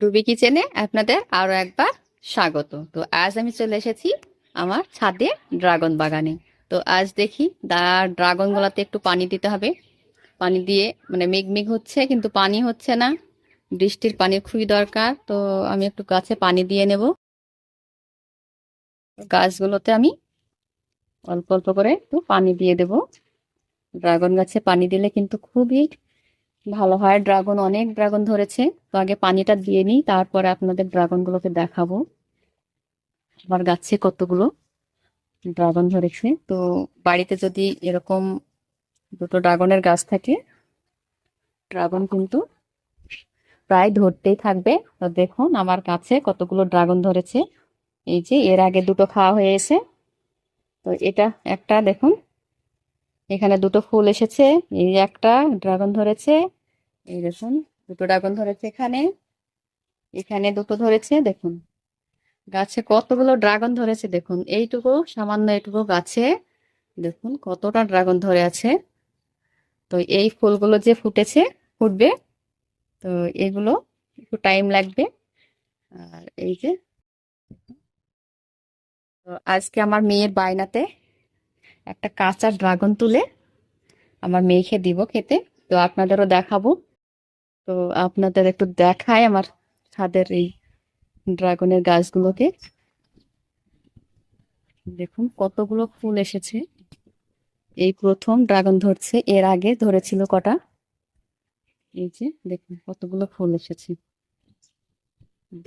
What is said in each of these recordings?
Ruby কিচেনে আপনাদের আরও একবার স্বাগত। তো আজ আমি চলে এসেছি আমার ছাদে ড্রাগন বাগানে। তো আজ দেখি ড্রাগন গুলাতে একটু পানি দিতে হবে। পানি দিয়ে মানে মেঘ মেঘ হচ্ছে কিন্তু পানি হচ্ছে না। বৃষ্টির পানির খুবই দরকার, তো আমি একটু গাছে পানি দিয়ে নেব। গাছগুলোতে আমি অল্প অল্প করে একটু পানি দিয়ে দেব। ড্রাগন গাছে পানি দিলে কিন্তু খুবই ভালো হয়। ড্রাগন অনেক ড্রাগন ধরেছে। তো আগে পানিটা দিয়ে নিই, তারপরে আপনাদের ড্রাগন গুলোকে দেখাবো। আমার গাছে কতগুলো ড্রাগন ধরেছে। তো বাড়িতে যদি এরকম দুটো ড্রাগনের গাছ থাকে, ড্রাগন কিন্তু প্রায় ধরতেই থাকবে। তো দেখুন, আমার গাছে কতগুলো ড্রাগন ধরেছে। এই যে, এর আগে দুটো খাওয়া হয়ে এসে, তো এটা একটা দেখুন। এখানে দুটো ফুল এসেছে, এই একটা ড্রাগন ধরেছে, এই দেখুন, দুটো ড্রাগন ধরেছে এখানে এখানে দুটো ধরেছে, দেখুন। গাছে কতগুলো ড্রাগন ধরেছে, দেখুন, এইটুকু, সামান্য এইটুকু গাছে, দেখুন, কতটা ড্রাগন ধরে আছে। তো এই ফুলগুলো যে ফুটেছে, ফুটবে, তো এগুলো একটু টাইম লাগবে। আর এই যে, তো আজকে আমার মেয়ের বায়নাতে একটা কাঁচা ড্রাগন তুলে আমার মেয়েকে দিব খেতে। তো আপনাদেরও দেখাবো। তো আপনাদের একটু দেখায় আমার ছাদের এই ড্রাগনের গাছগুলোকে। দেখুন, কতগুলো ফুল এসেছে। এই প্রথম ড্রাগন ধরছে, এর আগে ধরেছিল কটা? এই যে, দেখুন, কতগুলো ফুল এসেছে।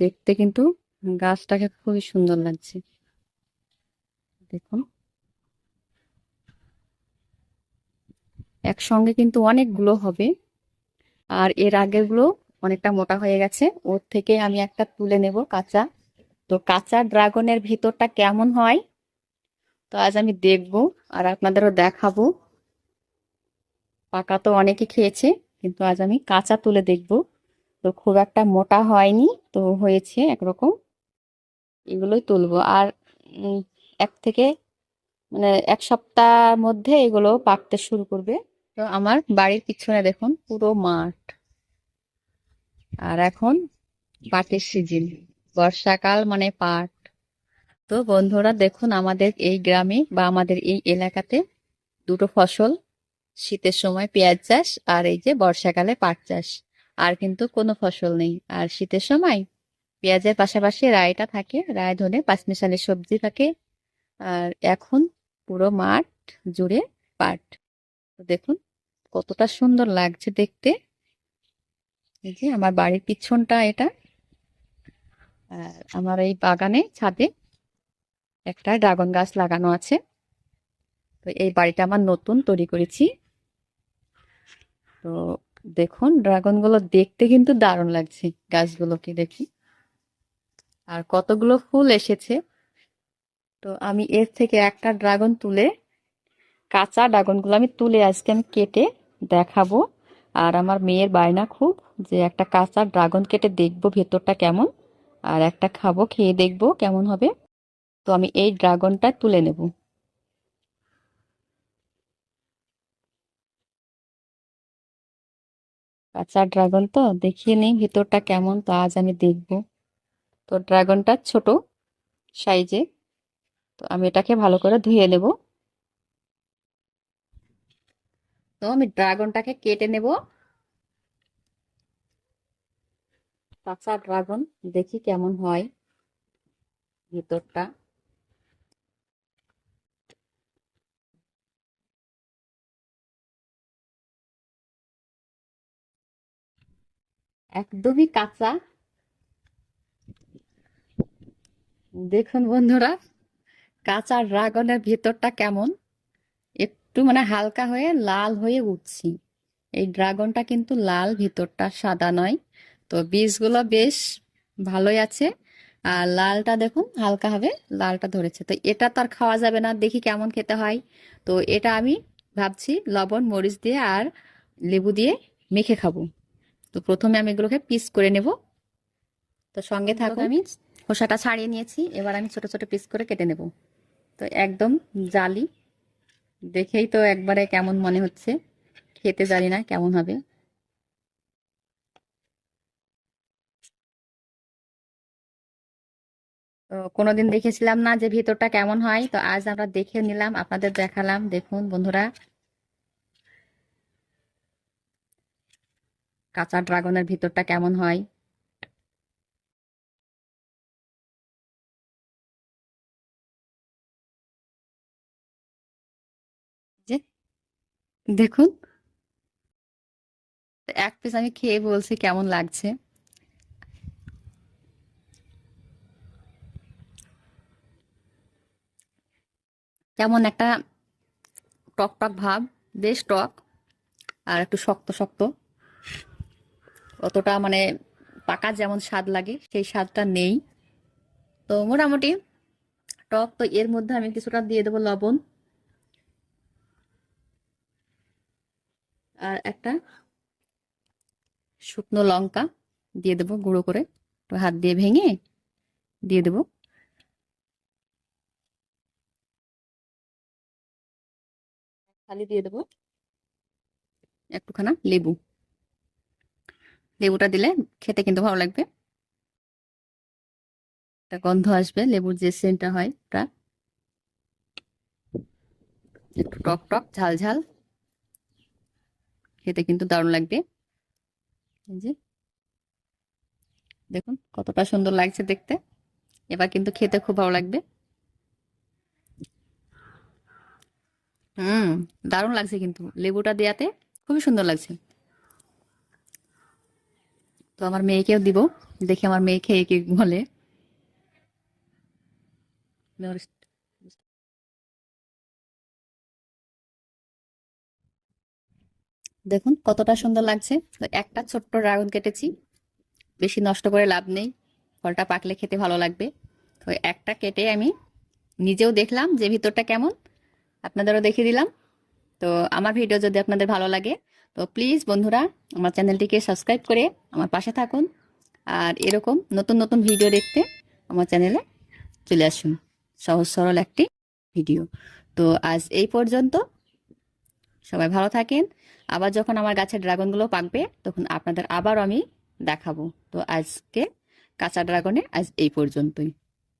দেখতে কিন্তু গাছটাকে খুবই সুন্দর লাগছে। দেখুন একসঙ্গে কিন্তু অনেকগুলো হবে। আর এর আগেরগুলো অনেকটা মোটা হয়ে গেছে। ওর থেকে আমি একটা তুলে নেব কাঁচা। তো কাঁচা ড্রাগনের ভিতরটা কেমন হয়? তো আজ আমি দেখব আর আপনাদেরও দেখাবো। পাকা তো অনেকে খেয়েছে, কিন্তু আজ আমি কাঁচা তুলে দেখব। তো খুব একটা মোটা হয়নি, তো হয়েছে একরকম। এগুলোই তুলবো। আর এক থেকে মানে এক সপ্তাহের মধ্যে এগুলো পাকতে শুরু করবে। তো আমার বাড়ির পিছনে দেখুন, পুরো মাঠ। আর এখন পাটের সিজন, বর্ষাকাল মানে পাট। তো বন্ধুরা, দেখুন আমাদের এই গ্রামে বা আমাদের এই এলাকাতে দুটো ফসল, শীতের সময় পেঁয়াজ চাষ আর এই যে বর্ষাকালে পাট চাষ। আর কিন্তু কোনো ফসল নেই। আর শীতের সময় পেঁয়াজের পাশাপাশি রায়টা থাকে, রায় ধরে পাঁচমিশালি সবজি থাকে। আর এখন পুরো মাঠ জুড়ে পাট। দেখুন, কতটা সুন্দর লাগছে দেখতে। এই যে আমার বাড়ির পিছনটা এটা। আমার এই বাগানে ছাদে একটা ড্রাগন গাছ লাগানো আছে। তো এই বাড়িটা আমার নতুন তৈরি করেছি। তো দেখুন ড্রাগনগুলো দেখতে কিন্তু দারুণ লাগছে গাছগুলোকে দেখি। আর কতগুলো ফুল এসেছে। তো আমি এর থেকে একটা ড্রাগন তুলে কাঁচা ড্রাগনগুলো আমি তুলে আজকে আমি কেটে দেখাবো। আর আমার মেয়ের বায়না খুব যে একটা কাঁচা ড্রাগন কেটে দেখব ভেতরটা কেমন, আর একটা খাব, খেয়ে দেখব কেমন হবে। তো আমি এই ড্রাগনটা তুলে নেব। কাঁচা ড্রাগন তো দেখিয়ে নেই ভেতরটা কেমন, তো আজ আমি দেখব। তো ড্রাগনটা ছোট সাইজে, তো আমি এটাকে ভালো করে ধুয়ে নেব। তো আমি ড্রাগনটাকে কেটে নেব। কাঁচা ড্রাগন, দেখি কেমন হয় ভিতরটা। একদমই কাঁচা। দেখুন বন্ধুরা, কাঁচা ড্রাগনের ভিতরটা কেমন। একটু মানে হালকা হয়ে লাল হয়ে উঠছি। এই ড্রাগনটা কিন্তু লাল ভিতরটা সাদা নয়। তো বীজগুলো বেশ ভালোই আছে। আর লালটা দেখুন হালকা হবে লালটা ধরেছে। তো এটা তো আর খাওয়া যাবে না দেখি কেমন খেতে হয়। তো এটা আমি ভাবছি লবণ মরিচ দিয়ে আর লেবু দিয়ে মেখে খাব। তো প্রথমে আমি এগুলোকে পিস করে নেব। তো সঙ্গে থাকুন। আমি খোসাটা ছাড়িয়ে নিয়েছি এবার আমি ছোট ছোট পিস করে কেটে নেব। তো একদম জালি। দেখেই তো একবারে কেমন মনে হচ্ছে। খেতে জানি না কেমন হবে। তো কোনোদিন দেখেছিলাম না যে ভিতরটা কেমন হয়। তো আজ আমরা দেখে নিলাম, আপনাদের দেখালাম। দেখুন বন্ধুরা। কাঁচা ড্রাগনের ভিতরটা কেমন হয়। দেখুন। এক পিস আমি খেয়ে বলছি কেমন লাগছে। কেমন একটা টক টক ভাব, বেশ টক, আর একটু শক্ত শক্ত। অতটা মানে পাকা যেমন স্বাদ লাগে, সেই স্বাদটা নেই। তো মোটামুটি টক তো এর মধ্যে আমি কিছুটা দিয়ে দেবো লবণ। আর একটা শুকনো লঙ্কা দিয়ে দেবো গুঁড়ো করে। হাত দিয়ে ভেঙে দিয়ে দেবো। খালি দিয়ে দেবো। একটুখানা লেবু। লেবুটা দিলে খেতে কিন্তু ভালো লাগবে। একটা গন্ধ আসবে, লেবুর যে সেন্টটা হয় ওটা একটু টক টক, ঝাল ঝাল। খেতে কিন্তু দারুণ লাগবে। এই যে। দেখুন, কতটা সুন্দর লাগছে দেখতে। এবার কিন্তু খেতে খুব ভালো লাগবে। হুম, দারুণ লাগছে কিন্তু। লেবুটা দেয়াতে খুবই সুন্দর লাগছে। তো আমার মেয়েকেও দিব। দেখি আমার মেয়ে খেয়ে কি বলে। দেখুন, কতটা সুন্দর লাগছে। তো একটা ছোট্ট ড্রাগন কেটেছি। বেশি নষ্ট করে লাভ নেই। ফলটা পাকলে খেতে ভালো লাগবে। তো একটা কেটে আমি নিজেও দেখলাম যে ভিতরটা কেমন। আপনাদেরও দেখিয়ে দিলাম। তো আমার ভিডিও যদি আপনাদের ভালো লাগে, তো প্লিজ বন্ধুরা, আমার চ্যানেলটিকে সাবস্ক্রাইব করে আমার পাশে থাকুন। আর এরকম নতুন নতুন ভিডিও দেখতে আমার চ্যানেলে চলে আসুন। সহজ সরল একটি ভিডিও। তো আজ এই পর্যন্ত। সবাই ভালো থাকেন। আবার যখন আমার গাছের ড্রাগনগুলো পাকবে, তখন আপনাদের আবার আমি দেখাবো। তো আজকে কাঁচা ড্রাগনে আজ এই পর্যন্তই।